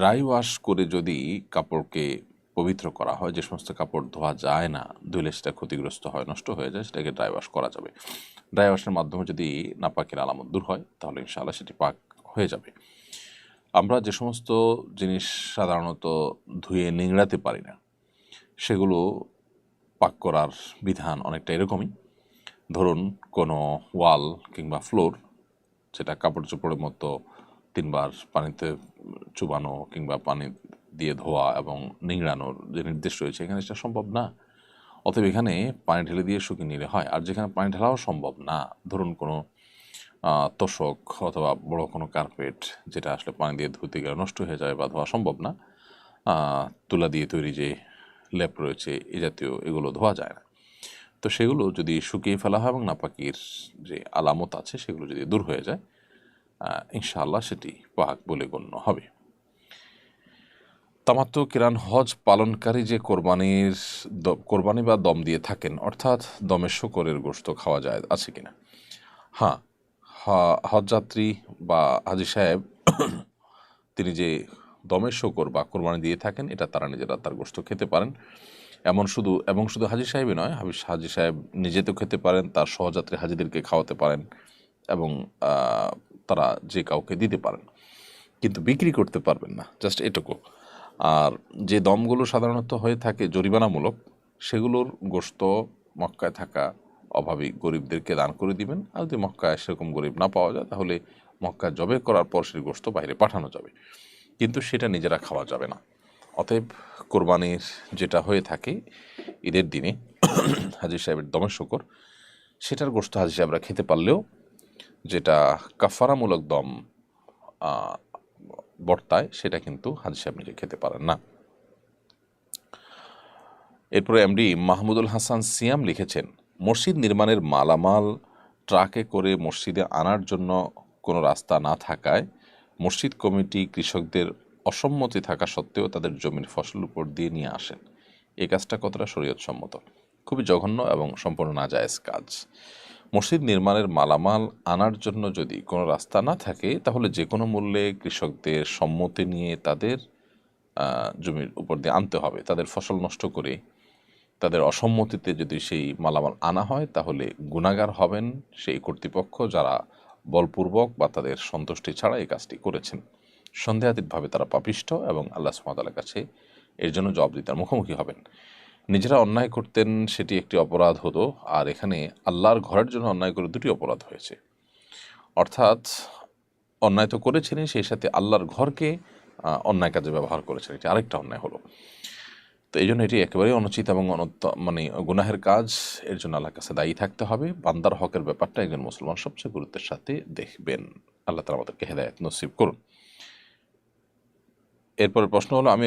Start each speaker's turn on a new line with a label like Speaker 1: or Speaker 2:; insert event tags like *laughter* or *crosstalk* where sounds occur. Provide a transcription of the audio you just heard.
Speaker 1: Dry wash করে যদি কাপড়কে পবিত্র করা হয়, যে সমস্ত কাপড় ধোয়া যায় না ধুলে সেটা ক্ষতিগ্রস্ত হয়, নষ্ট হয়ে যায়, সেটাকে ড্রাই ওয়াশ করা যাবে। ড্রাই ওয়াশের মাধ্যমে যদি নাপাকের আলামত দূর হয়, তাহলে ইনশাআল্লাহ সেটি পাক হয়ে যাবে। আমরা যে সমস্ত জিনিস সাধারণত ধুয়ে নিংড়াতে পারি না, সেগুলো পাক করার বিধান অনেকটা এরকমই। ধরুন কোনো ওয়াল কিংবা ফ্লোর, যেটা কাপড় চোপড়ের মতো তিনবার পানিতে চুবানো কিংবা পানি দিয়ে ধোয়া এবং নিংড়ানোর যে নির্দেশ রয়েছে, এখানে সেটা সম্ভব না। অতএব এখানে পানি ঢেলে দিয়ে শুকিয়ে নিলে হয়। আর যেখানে পানি ঢালাও সম্ভব না, ধরুন কোনো তোষক অথবা বড় কোনো কার্পেট যেটা আসলে পানি দিয়ে ধুতে গেলে নষ্ট হয়ে যায় বা ধোয়া সম্ভব না তুলা দিয়ে তৈরি যে লেপ রয়েছে, এ জাতীয় এগুলো ধোয়া যায় না। তো সেগুলো যদি শুকিয়ে ফেলা হয় এবং নাপাকির যে আলামত আছে, সেগুলো যদি দূর হয়ে যায় ইনশাআল্লাহ সেটি পাক বলে গণ্য হবে। তামাত্ম কিরান হজ পালনকারী যে কোরবানির কোরবানি বা দম দিয়ে থাকেন, অর্থাৎ দমে শকরের গোশত খাওয়া যায়, আছে কিনা? হ্যাঁ হজযাত্রী বা হাজি সাহেব *coughs* তিনি যে দমে শকর বা কোরবানি দিয়ে থাকেন, এটা তারা নিজেরা তার গোস্ত খেতে পারেন। এমন শুধু এবং শুধু হাজি সাহেবই নয়, হাবি, হাজি সাহেব নিজে তো খেতে পারেন, তার সহযাত্রী হাজিদেরকে খাওয়াতে পারেন এবং তারা যে কাউকে দিতে পারেন। কিন্তু বিক্রি করতে পারবেন না জাস্ট এটুকু। আর যে দমগুলো সাধারণত হয়ে থাকে জরিমানামূলক, সেগুলোর গোশত মক্কায় থাকা অভাবী গরিবদেরকে দান করে দিবেন। আর যদি মক্কায় সেরকম গরিব না পাওয়া যায়, তাহলে মক্কায় জবে করার পর সেই গোশত বাইরে পাঠানো যাবে। কিন্তু সেটা নিজেরা খাওয়া যাবে না। অতএব কোরবানির যেটা হয়ে থাকে ঈদের দিনে হাজির সাহেবের দমের শকর সেটার গোশত হাজির সাহেবরা খেতে পারলেও যেটা কাফারামূলক দম বর্তায়, সেটা কিন্তু হাজি সাহেব নিজে খেতে পারেন না। এরপরে এমডি মাহমুদুল হাসান সিয়াম লিখেছেন, মসজিদ নির্মাণের মালামাল ট্রাকে করে মসজিদে আনার জন্য কোনো রাস্তা না থাকায় মসজিদ কমিটি কৃষকদের অসম্মতি থাকা সত্ত্বেও তাদের জমির ফসল উপর দিয়ে নিয়ে আসেন। এই কাজটা কতটা শরীয়তসম্মত? খুবই জঘন্য এবং সম্পূর্ণ নাজায়েজ কাজ। মসজিদ নির্মাণের মালামাল আনার জন্য যদি কোনো রাস্তা না থাকে, তাহলে যে কোনো মূল্যে কৃষকদের সম্মতি নিয়ে তাদের জমির উপর দিয়ে আনতে হবে। তাদের ফসল নষ্ট করে তাদের অসম্মতিতে যদি সেই মালামাল আনা হয়, তাহলে গুণাগার হবেন সেই কর্তৃপক্ষ যারা বলপূর্বক বা তাদের সন্তুষ্টি ছাড়া এই কাজটি করেছেন। সন্দেহাতীতভাবে তারা পাপিষ্ট এবং আল্লাহ সুমাতালার কাছে এর জন্য জবাবদিতার মুখোমুখি হবেন। নিজেরা অন্যায় করতেন সেটি একটি অপরাধ হতো, আর এখানে আল্লাহর ঘরের জন্য অন্যায় করে দুটি অপরাধ হয়েছে। অর্থাৎ, অন্যায় তো করেছেনই সেই সাথে আল্লাহর ঘরকে অন্যায় কাজে ব্যবহার করেছেন। এটি আরেকটা অন্যায় হলো। তো এই জন্য এটি একেবারেই অনুচিত এবং অনত মানে গুনাহের কাজ, এর জন্য আল্লাহর কাছে দায়ী থাকতে হবে। বান্দার হকের ব্যাপারটা একজন মুসলমান সবচেয়ে গুরুত্বের সাথে দেখবেন। আল্লাহ তালা আমাদেরকে হেদায়ত নসিব করুন। এরপরের প্রশ্ন হলো, আমি